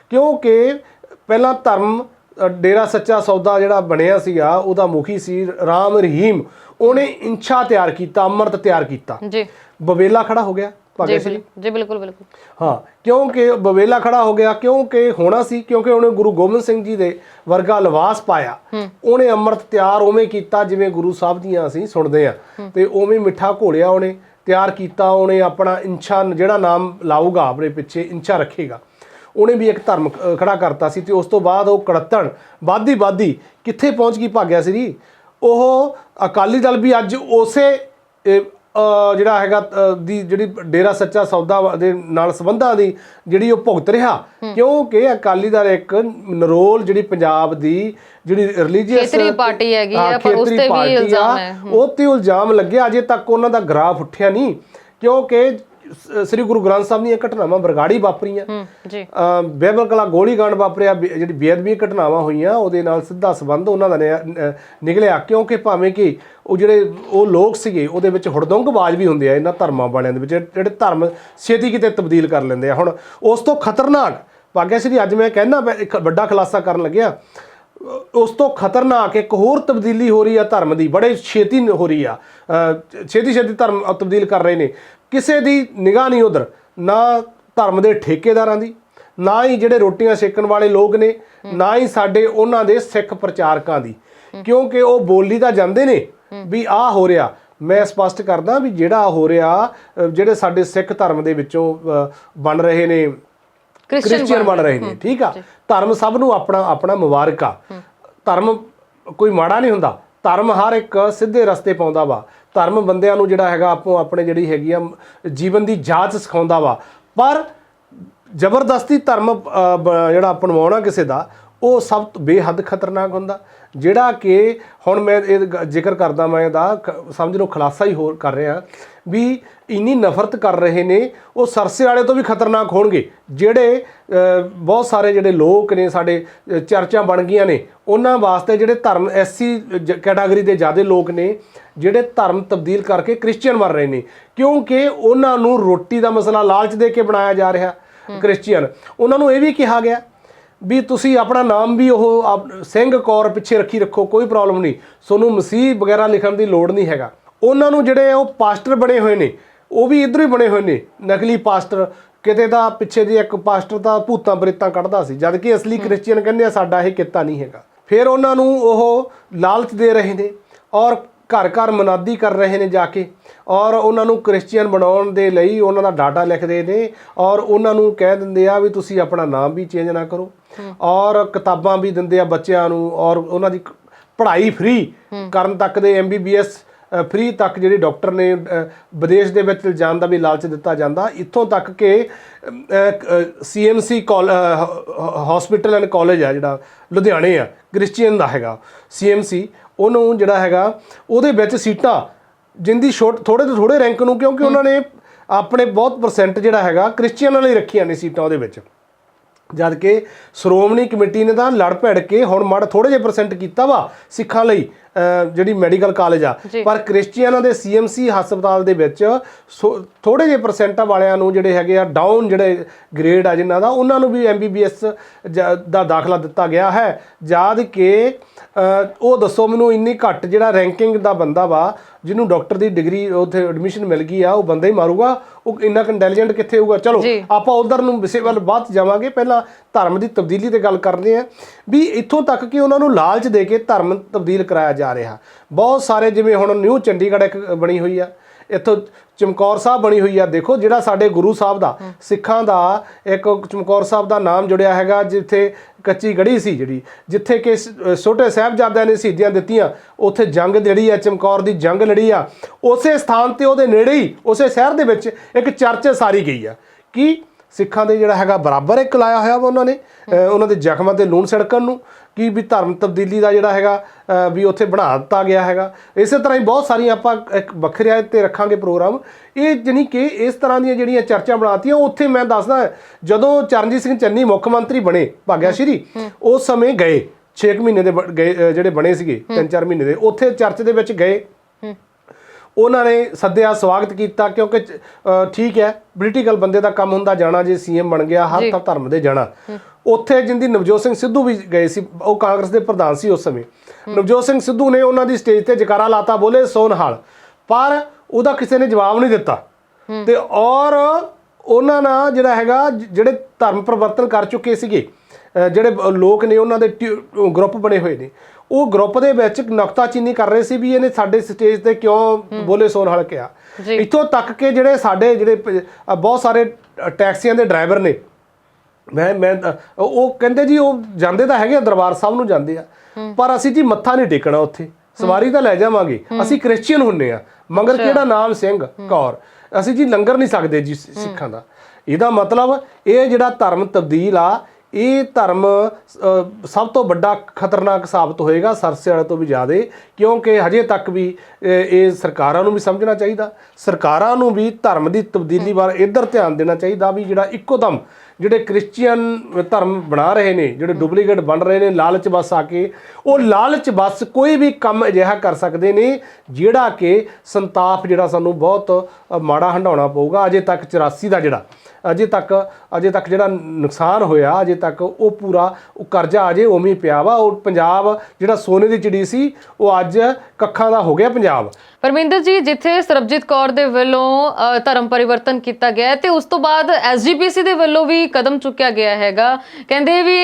ਕਿਉਂਕਿ ਪਹਿਲਾਂ ਧਰਮ ਡੇਰਾ ਸੱਚਾ ਸੌਦਾ ਜਿਹੜਾ ਬਣਿਆ ਸੀਗਾ ਉਹਦਾ ਮੁਖੀ ਸੀ ਰਾਮ ਰਹੀਮ। ਉਹਨੇ ਇੰਛਾ ਤਿਆਰ ਕੀਤਾ ਅੰਮ੍ਰਿਤ ਤਿਆਰ ਕੀਤਾ। ਜੀ। ਬਵੇਲਾ ਖੜਾ ਹੋ ਗਿਆ। ਜੀ ਭਾਗਿਆ ਸਿੰਘ ਜੀ ਬਿਲਕੁਲ ਬਿਲਕੁਲ। ਹਾਂ ਕਿਉਂਕਿ ਬਵੇਲਾ ਖੜਾ ਹੋ ਗਿਆ ਕਿਉਂਕਿ ਹੋਣਾ ਸੀ ਕਿਉਂਕਿ ਉਹਨੇ ਗੁਰੂ ਗੋਬਿੰਦ ਸਿੰਘ ਜੀ ਦੇ ਵਰਗਾ ਲਿਬਾਸ ਪਾਇਆ। ਉਹਨੇ ਅੰਮ੍ਰਿਤ ਤਿਆਰ ਉਵੇਂ ਕੀਤਾ ਜਿਵੇਂ ਗੁਰੂ ਸਾਹਿਬ ਦੀਆਂ ਅਸੀਂ ਸੁਣਦੇ ਆ ਤੇ ਉਵੇਂ ਮਿੱਠਾ ਘੋਲਿਆ ਉਹਨੇ ਤਿਆਰ ਕੀਤਾ ਉਹਨੇ ਆਪਣਾ ਇੰਛਾ ਜਿਹੜਾ ਨਾਮ ਲਾਊਗਾ ਆਪਣੇ ਪਿੱਛੇ ਇੰਛਾ ਰੱਖੇਗਾ। ਉਹਨੇ ਵੀ ਇੱਕ ਧਰਮ ਖੜਾ ਕਰਤਾ ਸੀ ਤੇ ਉਸ ਤੋਂ ਬਾਅਦ ਉਹ ਕੜਤਣ ਵਾਦੀ ਵਾਦੀ ਕਿੱਥੇ ਪਹੁੰਚ ਗਈ ਭਾਗਿਆ ਸੀ ਉਹ ਅਕਾਲੀ ਦਲ ਵੀ ਅੱਜ ਉਸੇ ਜਿਹੜਾ ਹੈਗਾ ਦੀ ਜਿਹੜੀ ਡੇਰਾ ਸੱਚਾ ਸੌਦਾ ਦੇ ਨਾਲ ਸੰਬੰਧਾਂ ਦੀ ਜਿਹੜੀ ਉਹ ਭੁਗਤ ਰਿਹਾ। ਕਿਉਂਕਿ ਅਕਾਲੀ ਦਲ ਇੱਕ ਨਰੋਲ ਜਿਹੜੀ ਪੰਜਾਬ ਦੀ ਜਿਹੜੀ ਰਿਲੀਜੀਅਸ ਖੇਤਰੀ ਪਾਰਟੀ ਹੈਗੀ ਆ, ਪਰ ਉਸ ਤੇ ਵੀ ਇਲਜ਼ਾਮ ਹੈ। ਉਹ ਤੇ ਇਲਜ਼ਾਮ ਲੱਗਿਆ ਅਜੇ ਤੱਕ ਉਹਨਾਂ ਦਾ ਗ੍ਰਾਫ ਉੱਠਿਆ ਨਹੀਂ। ਕਿਉਂਕਿ ਸ੍ਰੀ ਗੁਰੂ ਗ੍ਰੰਥ ਸਾਹਿਬ ਦੀਆਂ ਘਟਨਾਵਾਂ ਬਰਗਾੜੀ ਵਾਪਰੀਆਂ। ਜੀ। ਬੇਬਲ ਕਲਾ ਗੋਲੀकांड ਵਾਪਰਿਆ ਜਿਹੜੀ ਬੇਅਦਬੀ ਘਟਨਾਵਾਂ ਹੋਈਆਂ ਉਹਦੇ ਨਾਲ ਸਿੱਧਾ ਸੰਬੰਧ ਉਹਨਾਂ ਦਾ ਨਿਕਲਿਆ। ਕਿਉਂਕਿ ਭਾਵੇਂ ਕਿ ਉਹ ਜਿਹੜੇ ਉਹ ਲੋਕ ਸੀਗੇ ਉਹਦੇ ਵਿੱਚ ਹੁੜਦੰਗਬਾਜ਼ ਵੀ ਹੁੰਦੇ ਆ ਇਹਨਾਂ ਧਰਮਾਂ ਵਾਲਿਆਂ ਦੇ ਵਿੱਚ ਜਿਹੜੇ ਧਰਮ ਛੇਤੀ ਕਿਤੇ ਤਬਦੀਲ ਕਰ ਲੈਂਦੇ ਆ। ਹੁਣ ਉਸ ਤੋਂ ਖਤਰਨਾਕ ਭਾਗਿਆ ਸ੍ਰੀ ਅੱਜ ਮੈਂ ਕਹਿਣਾ ਇੱਕ ਵੱਡਾ ਖੁਲਾਸਾ ਕਰਨ ਲੱਗਿਆ। ਉਸ ਤੋਂ ਖਤਰਨਾਕ ਇੱਕ ਹੋਰ ਤਬਦੀਲੀ ਹੋ ਰਹੀ ਆ ਧਰਮ ਦੀ ਬੜੇ ਛੇਤੀ ਹੋ ਰਹੀ ਆ। ਛੇਤੀ ਛੇਤੀ ਧਰਮ ਤਬਦੀਲ ਕਰ ਰਹੇ ਨੇ। ਕਿਸੇ ਦੀ ਨਿਗਾਹ ਨਹੀਂ ਉਧਰ ਨਾ ਧਰਮ ਦੇ ਠੇਕੇਦਾਰਾਂ ਦੀ ਨਾ ਹੀ ਜਿਹੜੇ ਰੋਟੀਆਂ ਸੇਕਣ ਵਾਲੇ ਲੋਕ ਨੇ ਨਾ ਹੀ ਸਾਡੇ ਉਹਨਾਂ ਦੇ ਸਿੱਖ ਪ੍ਰਚਾਰਕਾਂ ਦੀ। ਕਿਉਂਕਿ ਉਹ ਬੋਲੀ ਤਾਂ ਜਾਂਦੇ ਨੇ ਵੀ ਆਹ ਹੋ ਰਿਹਾ। ਮੈਂ ਸਪਸ਼ਟ ਕਰਦਾ ਵੀ ਜਿਹੜਾ ਹੋ ਰਿਹਾ ਜਿਹੜੇ ਸਾਡੇ ਸਿੱਖ ਧਰਮ ਦੇ ਵਿੱਚੋਂ ਬਣ ਰਹੇ ਨੇ ਕ੍ਰਿਸਚੀਅਨ ਬਣ ਰਹੇ ਨੇ। ਠੀਕ ਆ? ਧਰਮ ਸਭ ਨੂੰ ਆਪਣਾ ਆਪਣਾ ਮੁਬਾਰਕ ਆ। ਧਰਮ ਕੋਈ ਮਾੜਾ ਨਹੀਂ ਹੁੰਦਾ। ਧਰਮ ਹਰ ਇੱਕ ਸਿੱਧੇ ਰਸਤੇ ਪਾਉਂਦਾ ਵਾ। ਧਰਮ ਬੰਦਿਆਂ ਨੂੰ ਜਿਹੜਾ ਹੈਗਾ ਆਪੋ ਆਪਣੇ ਜਿਹੜੀ ਹੈਗੀ ਆ ਜੀਵਨ ਦੀ ਜਾਂਚ ਸਿਖਾਉਂਦਾ ਵਾ। ਪਰ ਜ਼ਬਰਦਸਤੀ ਧਰਮ ਜਿਹੜਾ ਅਪਣਵਾਉਣਾ ਕਿਸੇ ਦਾ ਉਹ ਸਭ ਤੋਂ ਬੇਹੱਦ ਖਤਰਨਾਕ ਹੁੰਦਾ। ਜਿਹੜਾ ਕਿ ਹੁਣ ਮੈਂ ਇਹ ਗ- ਜ਼ਿਕਰ ਕਰਦਾ ਮੈਂ ਇਹਦਾ ਖ- ਸਮਝ ਲਓ ਖੁਲਾਸਾ ਹੀ ਹੋਰ ਕਰ ਰਿਹਾ ਵੀ ਇੰਨੀ ਨਫ਼ਰਤ ਕਰ ਰਹੇ ਨੇ ਉਹ ਸਰਸੇ ਵਾਲੇ ਤੋਂ ਵੀ ਖਤਰਨਾਕ ਹੋਣਗੇ। ਜਿਹੜੇ ਬਹੁਤ ਸਾਰੇ ਜਿਹੜੇ ਲੋਕ ਨੇ ਸਾਡੇ ਅ, ਚਰਚਾਂ ਬਣ ਗਈਆਂ ਨੇ ਉਹਨਾਂ ਵਾਸਤੇ ਜਿਹੜੇ ਧਰਮ ਐਸੀ ਕੈਟਾਗਰੀ ਦੇ ਜ਼ਿਆਦੇ ਲੋਕ ਨੇ ਜਿਹੜੇ ਧਰਮ ਤਬਦੀਲ ਕਰਕੇ ਕ੍ਰਿਸਚੀਅਨ ਬਣ ਰਹੇ ਨੇ। ਕਿਉਂਕਿ ਉਹਨਾਂ ਨੂੰ ਰੋਟੀ ਦਾ ਮਸਲਾ ਲਾਲਚ ਦੇ ਕੇ ਬਣਾਇਆ ਜਾ ਰਿਹਾ ਕ੍ਰਿਸਚੀਅਨ। ਉਹਨਾਂ ਨੂੰ ਇਹ ਵੀ ਕਿਹਾ ਗਿਆ ਵੀ ਤੁਸੀਂ ਆਪਣਾ ਨਾਮ ਵੀ ਉਹ ਸਿੰਘ ਕੌਰ ਪਿੱਛੇ ਰੱਖੀ ਰੱਖੋ ਕੋਈ ਪ੍ਰੋਬਲਮ ਨਹੀਂ। ਤੁਹਾਨੂੰ ਮਸੀਹ ਵਗੈਰਾ ਲਿਖਣ ਦੀ ਲੋੜ ਨਹੀਂ ਹੈਗਾ। ਉਹਨਾਂ ਨੂੰ ਜਿਹੜੇ ਉਹ ਪਾਸਟਰ ਬਣੇ ਹੋਏ ਨੇ ਉਹ ਵੀ ਇਧਰ ਹੀ ਬਣੇ ਹੋਏ ਨੇ। ਨਕਲੀ ਪਾਸਟਰ ਕਿਤੇ ਦਾ ਪਿੱਛੇ ਦੀ ਇੱਕ ਪਾਸਟਰ ਤਾਂ ਭੂਤਾਂ ਬਰੇਤਾਂ ਕੱਢਦਾ ਸੀ ਜਦ ਕਿ ਅਸਲੀ ਕ੍ਰਿਸਚੀਅਨ ਕਹਿੰਦੇ ਆ ਸਾਡਾ ਇਹ ਕਿੱਤਾ ਨਹੀਂ ਹੈਗਾ। ਫਿਰ ਉਹਨਾਂ ਨੂੰ ਉਹ ਲਾਲਚ ਦੇ ਰਹੇ ਨੇ ਔਰ ਘਰ ਘਰ ਮਨਾਦੀ ਕਰ ਰਹੇ ਨੇ ਜਾ ਕੇ ਔਰ ਉਹਨਾਂ ਨੂੰ ਕ੍ਰਿਸਚੀਅਨ ਬਣਾਉਣ ਦੇ ਲਈ ਉਹਨਾਂ ਦਾ ਡਾਟਾ ਲਿਖਦੇ ਨੇ ਔਰ ਉਹਨਾਂ ਨੂੰ ਕਹਿ ਦਿੰਦੇ ਆ ਵੀ ਤੁਸੀਂ ਆਪਣਾ ਨਾਮ ਵੀ ਚੇਂਜ ਨਾ ਕਰੋ ਔਰ ਕਿਤਾਬਾਂ ਵੀ ਦਿੰਦੇ ਆ ਬੱਚਿਆਂ ਨੂੰ ਔਰ ਉਹਨਾਂ ਦੀ ਪੜ੍ਹਾਈ ਫ੍ਰੀ ਕਰਨ ਤੱਕ ਦੇ ਐਮਬੀਬੀਐਸ ਫ੍ਰੀ ਤੱਕ ਜਿਹੜੇ ਡਾਕਟਰ ਨੇ ਵਿਦੇਸ਼ ਦੇ ਵਿੱਚ ਜਾਣ ਦਾ ਵੀ ਲਾਲਚ ਦਿੱਤਾ ਜਾਂਦਾ। ਇੱਥੋਂ ਤੱਕ ਕਿ ਸੀਐਮਸੀ ਹਸਪੀਟਲ ਐਂਡ ਕਾਲਜ ਆ ਜਿਹੜਾ, ਲੁਧਿਆਣੇ ਆ ਕ੍ਰਿਸਚੀਅਨ ਦਾ ਹੈਗਾ ਸੀਐਮਸੀ ਉਹਨੂੰ ਜਿਹੜਾ ਹੈਗਾ, ਉਹਦੇ ਵਿੱਚ ਸੀਟਾਂ ਜਿੰਦੀ ਛੋਟ ਥੋੜੇ ਤੋਂ ਥੋੜੇ ਰੈਂਕ ਨੂੰ, ਕਿਉਂਕਿ ਉਹਨਾਂ ਨੇ ਆਪਣੇ ਬਹੁਤ ਪਰਸੈਂਟ ਜਿਹੜਾ ਹੈਗਾ ਕ੍ਰਿਸਚੀਅਨਾਂ ਲਈ ਰੱਖੀਆਂ ਨੇ ਸੀਟਾਂ ਉਹਦੇ ਵਿੱਚ। ਜਦ ਕਿ ਸ਼੍ਰੋਮਣੀ ਕਮੇਟੀ ਨੇ ਤਾਂ ਲੜ ਭਿੜ ਕੇ ਹੁਣ ਮੜ ਥੋੜੇ ਜਿਹੇ ਪਰਸੈਂਟ ਕੀਤਾ ਵਾ ਸਿੱਖਾਂ ਲਈ। ਜਿਹੜੀ ਮੈਡੀਕਲ ਕਾਲਜ ਆ। ਪਰ ਕ੍ਰਿਸਚੀਅਨਾਂ ਦੇ ਸੀਐਮਸੀ ਹਸਪਤਾਲ ਦੇ ਵਿੱਚ ਥੋੜੇ ਜਿਹੇ ਪਰਸੈਂਟਾਂ ਵਾਲਿਆਂ ਨੂੰ ਜਿਹੜੇ ਹੈਗੇ ਆ ਡਾਊਨ ਜਿਹੜੇ ਗ੍ਰੇਡ ਆ ਜਿਨ੍ਹਾਂ ਦਾ ਉਹਨਾਂ ਨੂੰ ਵੀ ਐਮਬੀਬੀਐਸ ਦਾ ਦਾਖਲਾ ਦਿੱਤਾ ਗਿਆ ਹੈ। ਜਦ ਕਿ ਉਹ ਦੱਸੋ ਮੈਨੂੰ ਇੰਨੀ ਘੱਟ ਜਿਹੜਾ ਰੈਂਕਿੰਗ ਦਾ ਬੰਦਾ ਵਾ ਜਿਹਨੂੰ ਡਾਕਟਰ ਦੀ ਡਿਗਰੀ ਉੱਥੇ ਐਡਮਿਸ਼ਨ ਮਿਲ ਗਈ ਆ ਉਹ ਬੰਦਾ ਹੀ ਮਾਰੂਗਾ। ਉਹ ਇੰਨਾ ਇੰਟੈਲੀਜੈਂਟ ਕਿੱਥੇ ਹੋਊਗਾ? ਚਲੋ। ਆਪਾਂ ਉਧਰ ਨੂੰ ਵਿਸ਼ੇ ਵੱਲ ਬਾਅਦ ਜਾਵਾਂਗੇ। ਪਹਿਲਾਂ ਧਰਮ ਦੀ ਤਬਦੀਲੀ ਤੇ ਗੱਲ ਕਰਦੇ ਆ। ਵੀ ਇੱਥੋਂ ਤੱਕ ਕਿ ਉਹਨਾਂ ਨੂੰ ਲਾਲਚ ਦੇ ਕੇ ਧਰਮ ਤਬਦੀਲ ਕਰਾਇਆ ਜਾ ਰਿਹਾ। ਬਹੁਤ ਸਾਰੇ ਜਿਵੇਂ ਹੁਣ ਨਿਊ ਚੰਡੀਗੜ੍ਹ ਇੱਕ ਬਣੀ ਹੋਈ ਆ, ਇੱਥੋਂ ਚਮਕੌਰ ਸਾਹਿਬ ਬਣੀ ਹੋਈ ਆ। ਦੇਖੋ ਜਿਹੜਾ ਸਾਡੇ ਗੁਰੂ ਸਾਹਿਬ ਦਾ, ਸਿੱਖਾਂ ਦਾ ਇੱਕ ਚਮਕੌਰ ਸਾਹਿਬ ਦਾ ਨਾਮ ਜੁੜਿਆ ਹੈਗਾ, ਜਿੱਥੇ ਕੱਚੀ ਗੜੀ ਸੀ ਜਿਹੜੀ, ਜਿੱਥੇ ਕਿ ਛੋਟੇ ਸਾਹਿਬਜ਼ਾਦਿਆਂ ਨੇ ਸ਼ਹੀਦੀਆਂ ਦਿੱਤੀਆਂ, ਉੱਥੇ ਜੰਗ ਜਿਹੜੀ ਆ, ਚਮਕੌਰ ਦੀ ਜੰਗ ਲੜੀ ਆ। ਉਸੇ ਸਥਾਨ ਤੇ ਉਹਦੇ ਨੇੜੇ ਹੀ, ਉਸੇ ਸ਼ਹਿਰ ਦੇ ਵਿੱਚ ਇੱਕ ਚਰਚ ਸਾਰੀ ਗਈ ਆ। ਕਿ ਸਿੱਖਾਂ ਦੇ ਜਿਹੜਾ ਹੈਗਾ ਬਰਾਬਰ ਇੱਕ ਲਾਇਆ ਹੋਇਆ ਵਾ ਉਹਨਾਂ ਨੇ ਉਹਨਾਂ ਦੇ ਜ਼ਖਮਾਂ ਤੇ ਲੂਣ ਛਿੜਕਣ ਨੂੰ, ਕਿ ਵੀ ਧਰਮ ਤਬਦੀਲੀ ਦਾ ਜਿਹੜਾ ਹੈਗਾ ਵੀ ਉੱਥੇ ਬਣਾ ਦਿੱਤਾ ਗਿਆ ਹੈਗਾ। ਇਸੇ ਤਰ੍ਹਾਂ ਹੀ ਬਹੁਤ ਸਾਰੀਆਂ ਆਪਾਂ ਇੱਕ ਵੱਖਰਿਆ ਤੇ ਰੱਖਾਂਗੇ ਪ੍ਰੋਗਰਾਮ। ਇਹ ਜਾਣੀ ਕਿ ਇਸ ਤਰ੍ਹਾਂ ਦੀਆਂ ਜਿਹੜੀਆਂ ਚਰਚਾ ਬਣਾਤੀਆਂ, ਉੱਥੇ ਮੈਂ ਦੱਸਦਾ, ਜਦੋਂ ਚਰਨਜੀਤ ਸਿੰਘ ਚੰਨੀ ਮੁੱਖ ਮੰਤਰੀ ਬਣੇ, ਭਾਗਿਆ ਸ਼੍ਰੀ, ਉਸ ਸਮੇਂ ਗਏ 6 ਮਹੀਨੇ ਦੇ ਬ- ਗਏ ਜਿਹੜੇ ਬਣੇ ਸੀਗੇ 3-4 ਮਹੀਨੇ ਦੇ, ਉੱਥੇ ਚਰਚ ਦੇ ਵਿੱਚ ਗਏ। ਉਹਨਾਂ ਨੇ ਸੱਦਿਆ ਸਵਾਗਤ ਕੀਤਾ ਕਿਉਂਕਿ ਠੀਕ ਹੈ ਪੋਲੀਟੀਕਲ ਬੰਦੇ ਦਾ ਕੰਮ ਹੁੰਦਾ ਜਾਣਾ ਜੇ ਸੀਐਮ ਬਣ ਗਿਆ ਹਰ ਤਾਂ ਧਰਮ ਦੇ ਜਾਣਾ। ਉੱਥੇ ਜਿੰਦੀ ਨਵਜੋਤ ਸਿੰਘ ਸਿੱਧੂ ਵੀ ਗਏ ਸੀ ਉਹ ਕਾਂਗਰਸ ਦੇ ਪ੍ਰਧਾਨ ਸੀ ਉਸ ਸਮੇਂ। ਨਵਜੋਤ ਸਿੰਘ ਸਿੱਧੂ ਨੇ ਉਹਨਾਂ ਦੀ ਸਟੇਜ ਤੇ ਜਕਾਰਾ ਲਾਤਾ ਬੋਲੇ ਸੋਨਹਾਲ ਪਰ ਉਹਦਾ ਕਿਸੇ ਨੇ ਜਵਾਬ ਨਹੀਂ ਦਿੱਤਾ। ਤੇ ਔਰ ਉਹਨਾਂ ਨਾਲ ਜਿਹੜਾ ਹੈਗਾ ਜਿਹੜੇ ਧਰਮ ਪਰਿਵਰਤਨ ਕਰ ਚੁੱਕੇ ਸੀਗੇ ਜਿਹੜੇ ਲੋਕ ਨੇ ਉਹਨਾਂ ਦੇ ਗਰੁੱਪ ਬਣੇ ਹੋਏ ਨੇ ਉਹ ਗਰੁੱਪ ਦੇ ਵਿੱਚ ਨੁਕਤਾਚੀਨੀ ਕਰ ਰਹੇ ਸੀ ਵੀ ਇਹਨੇ ਸਾਡੇ ਸਟੇਜ ਤੇ ਕਿਉਂ ਬੋਲੇ ਸੋਨਹਾਲ ਕਿਹਾ ਜੀ। ਇੱਥੋਂ ਤੱਕ ਕਿ ਜਿਹੜੇ ਸਾਡੇ ਜਿਹੜੇ ਬਹੁਤ ਸਾਰੇ ਟੈਕਸੀਆਂ ਦੇ ਡਰਾਈਵਰ ਨੇ। ਮੈਂ ਮੈਂ ਉਹ ਕਹਿੰਦੇ ਜੀ ਉਹ ਜਾਂਦੇ ਤਾਂ ਹੈਗੇ ਆ, ਦਰਬਾਰ ਸਾਹਿਬ ਨੂੰ ਜਾਂਦੇ ਆ। ਪਰ ਅਸੀਂ ਜੀ ਮੱਥਾ ਨਹੀਂ ਟੇਕਣਾ ਉੱਥੇ। ਸਵਾਰੀ ਤਾਂ ਲੈ ਜਾਵਾਂਗੇ। ਅਸੀਂ ਕ੍ਰਿਸਚੀਅਨ ਹੁੰਨੇ ਆ। ਮਗਰ ਕਿਹੜਾ ਨਾਮ ਸਿੰਘ? ਕੌਰ। ਅਸੀਂ ਜੀ ਲੰਗਰ ਨਹੀਂ ਸਕਦੇ ਜੀ ਸਿੱਖਾਂ ਦਾ। ਇਹਦਾ ਮਤਲਬ ਇਹ ਜਿਹੜਾ ਧਰਮ ਤਬਦੀਲ ਆ ਇਹ ਧਰਮ ਸਭ ਤੋਂ ਵੱਡਾ ਖਤਰਨਾਕ ਸਾਬਤ ਹੋਏਗਾ ਸਰਸੇ ਵਾਲੇ ਤੋਂ ਵੀ ਜ਼ਿਆਦਾ, ਕਿਉਂਕਿ ਹਜੇ ਤੱਕ ਵੀ ਇਹ ਸਰਕਾਰਾਂ ਨੂੰ ਵੀ ਸਮਝਣਾ ਚਾਹੀਦਾ। ਸਰਕਾਰਾਂ ਨੂੰ ਵੀ ਧਰਮ ਦੀ ਤਬਦੀਲੀ ਵੱਲ ਇੱਧਰ ਧਿਆਨ ਦੇਣਾ ਚਾਹੀਦਾ ਵੀ ਜਿਹੜਾ ਇੱਕੋ ਦਮ ਜਿਹੜੇ ਕ੍ਰਿਸਚੀਅਨ ਧਰਮ ਬਣਾ ਰਹੇ ਨੇ, ਜਿਹੜੇ ਡੁਪਲੀਕੇਟ ਬਣ ਰਹੇ ਨੇ, ਲਾਲਚ ਬਸ ਆ ਕੇ, ਉਹ ਲਾਲਚ ਬਸ ਕੋਈ ਵੀ ਕੰਮ ਅਜਿਹਾ ਕਰ ਸਕਦੇ ਨੇ, ਜਿਹੜਾ ਕਿ ਸੰਤਾਪ ਜਿਹੜਾ ਸਾਨੂੰ ਬਹੁਤ ਮਾੜਾ ਹੰਡਾਉਣਾ ਪਊਗਾ, ਅਜੇ ਤੱਕ 84 ਦਾ ਜਿਹੜਾ ਅਜੇ ਤੱਕ ਅਜੇ ਤੱਕ ਜਿਹੜਾ ਨੁਕਸਾਨ ਹੋਇਆ, ਅਜੇ ਤੱਕ ਉਹ ਪੂਰਾ, ਉਹ ਕਰਜ਼ਾ ਅਜੇ ਉਵੇਂ ਪਿਆ ਵਾ। ਉਹ ਪੰਜਾਬ ਜਿਹੜਾ ਸੋਨੇ ਦੀ ਚਿੜੀ ਸੀ, ਉਹ ਅੱਜ ਕੱਖਾਂ ਦਾ ਹੋ ਗਿਆ ਪੰਜਾਬ। ਪਰਮਿੰਦਰ ਜੀ, ਜਿੱਥੇ ਸਰਬਜੀਤ ਕੌਰ ਦੇ ਵੱਲੋਂ ਧਰਮ ਪਰਿਵਰਤਨ ਕੀਤਾ ਗਿਆ ਹੈ ਤੇ ਉਸ ਤੋਂ ਬਾਅਦ ਐਸਜੀਪੀਸੀ ਦੇ ਵੱਲੋਂ ਵੀ ਕਦਮ ਚੁੱਕਿਆ ਗਿਆ ਹੈਗਾ। ਕਹਿੰਦੇ ਵੀ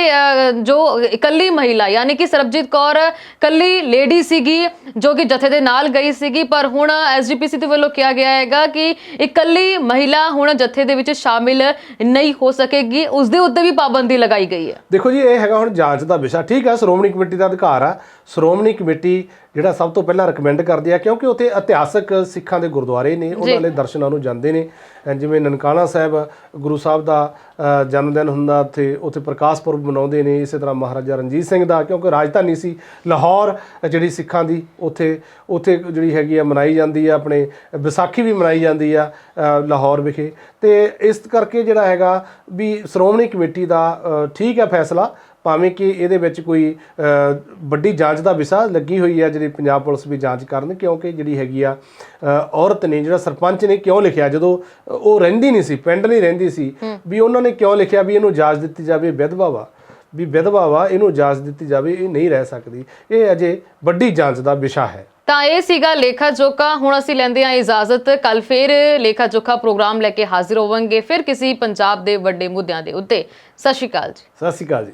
ਜੋ ਇਕੱਲੀ ਮਹਿਲਾ, ਯਾਨੀ ਕਿ ਸਰਬਜੀਤ ਕੌਰ ਇਕੱਲੀ ਲੇਡੀ ਸੀਗੀ, ਜੋ ਕਿ ਜਥੇ ਦੇ ਨਾਲ ਗਈ ਸੀਗੀ, ਪਰ ਹੁਣ ਐਸਜੀਪੀਸੀ ਦੇ ਵੱਲੋਂ ਕਿਹਾ ਗਿਆ ਹੈਗਾ ਕਿ ਇਕੱਲੀ ਮਹਿਲਾ ਹੁਣ ਜਥੇ ਦੇ ਵਿੱਚ ਸ਼ਾਮਿਲ ਨਹੀਂ ਹੋ ਸਕੇਗੀ। ਉਸ ਦੇ ਉੱਤੇ ਵੀ ਪਾਬੰਦੀ ਲਗਾਈ ਗਈ ਹੈ। ਦੇਖੋ ਜੀ, ਇਹ ਹੈਗਾ ਹੁਣ ਜਾਂਚ ਦਾ ਵਿਸ਼ਾ। ਠੀਕ ਹੈ ਸ਼੍ਰੋਮਣੀ ਕਮੇਟੀ ਦਾ ਅਧਿਕਾਰ ਆ। ਸ਼੍ਰੋਮਣੀ ਕਮੇਟੀ ਜਿਹੜਾ ਸਭ ਤੋਂ ਪਹਿਲਾਂ ਰეკਮੈਂਡ ਕਰਦੀ ਆ ਕਿਉਂਕਿ ਉੱਥੇ ਇਤਿਹਾਸਕ ਸਿੱਖਾਂ ਦੇ ਗੁਰਦੁਆਰੇ ਨੇ ਉਹਨਾਂ ਦੇ ਦਰਸ਼ਨਾਂ ਨੂੰ ਜਾਂਦੇ ਨੇ। ਜਿਵੇਂ ਨਨਕਾਣਾ ਸਾਹਿਬ ਗੁਰੂ ਸਾਹਿਬ ਦਾ ਜਨਮ ਦਿਨ ਹੁੰਦਾ ਉੱਥੇ ਉੱਥੇ ਪ੍ਰਕਾਸ਼ ਪੁਰਬ ਮਨਾਉਂਦੇ ਨੇ ਇਸੇ ਤਰ੍ਹਾਂ ਮਹਾਰਾਜਾ ਰਣਜੀਤ ਸਿੰਘ ਦਾ ਕਿਉਂਕਿ ਰਾਜਧਾਨੀ ਸੀ ਲਾਹੌਰ ਜਿਹੜੀ ਸਿੱਖਾਂ ਦੀ ਉੱਥੇ ਉੱਥੇ ਜਿਹੜੀ ਹੈਗੀ ਆ ਮਨਾਈ ਜਾਂਦੀ ਆ ਆਪਣੇ ਵਿਸਾਖੀ ਵੀ ਮਨਾਈ ਜਾਂਦੀ ਆ ਲਾਹੌਰ ਵਿਖੇ। ਤੇ ਇਸ ਕਰਕੇ ਜਿਹੜਾ ਹੈਗਾ ਵੀ ਸ਼੍ਰੋਮਣੀ ਕਮੇਟੀ ਦਾ ਠੀਕ ਹੈ ਫੈਸਲਾ ਭਾਵੇਂ ਕਿ ਇਹਦੇ ਵਿੱਚ ਕੋਈ ਵੱਡੀ ਜਾਂਚ ਦਾ ਵਿਸ਼ਾ ਲੱਗੀ ਹੋਈ ਹੈ ਜਿਹੜੀ ਪੰਜਾਬ ਪੁਲਿਸ ਵੀ ਜਾਂਚ ਕਰਨ ਕਿਉਂਕਿ ਜਿਹੜੀ ਹੈਗੀ ਆ ਔਰਤ ਨੇ ਜਿਹੜਾ ਸਰਪੰਚ ਨੇ ਕਿਉਂ ਲਿਖਿਆ ਜਦੋਂ ਉਹ ਰਹਿੰਦੀ ਨਹੀਂ ਸੀ ਪਿੰਡ ਨਹੀਂ ਰਹਿੰਦੀ ਸੀ ਵੀ ਉਹਨਾਂ ਨੇ ਕਿਉਂ ਲਿਖਿਆ ਵੀ ਇਹਨੂੰ ਇਜਾਜ਼ਤ ਦਿੱਤੀ ਜਾਵੇ ਵਿਧਵਾ ਵਾ ਵੀ ਵਿਧਵਾ ਵਾ ਇਹਨੂੰ ਇਜਾਜ਼ਤ ਦਿੱਤੀ ਜਾਵੇ ਇਹ ਨਹੀਂ ਰਹਿ ਸਕਦੀ। ਇਹ ਅਜੇ ਵੱਡੀ ਜਾਂਚ ਦਾ ਵਿਸ਼ਾ ਹੈ। ਤਾਂ ਇਹ ਸੀਗਾ ਲੇਖਾ ਜੋਖਾ ਹੁਣ ਅਸੀਂ ਲੈਂਦੇ ਹਾਂ ਇਜਾਜ਼ਤ। ਕੱਲ ਫਿਰ ਲੇਖਾ ਜੋਖਾ ਪ੍ਰੋਗਰਾਮ ਲੈ ਕੇ ਹਾਜ਼ਰ ਹੋਵਾਂਗੇ ਫਿਰ ਕਿਸੇ ਪੰਜਾਬ ਦੇ ਵੱਡੇ ਮੁੱਦਿਆਂ ਦੇ ਉੱਤੇ। ਸਤਿ ਸ਼੍ਰੀ ਅਕਾਲ ਜੀ। ਸਤਿ ਸ਼੍ਰੀ ਅਕਾਲ ਜੀ।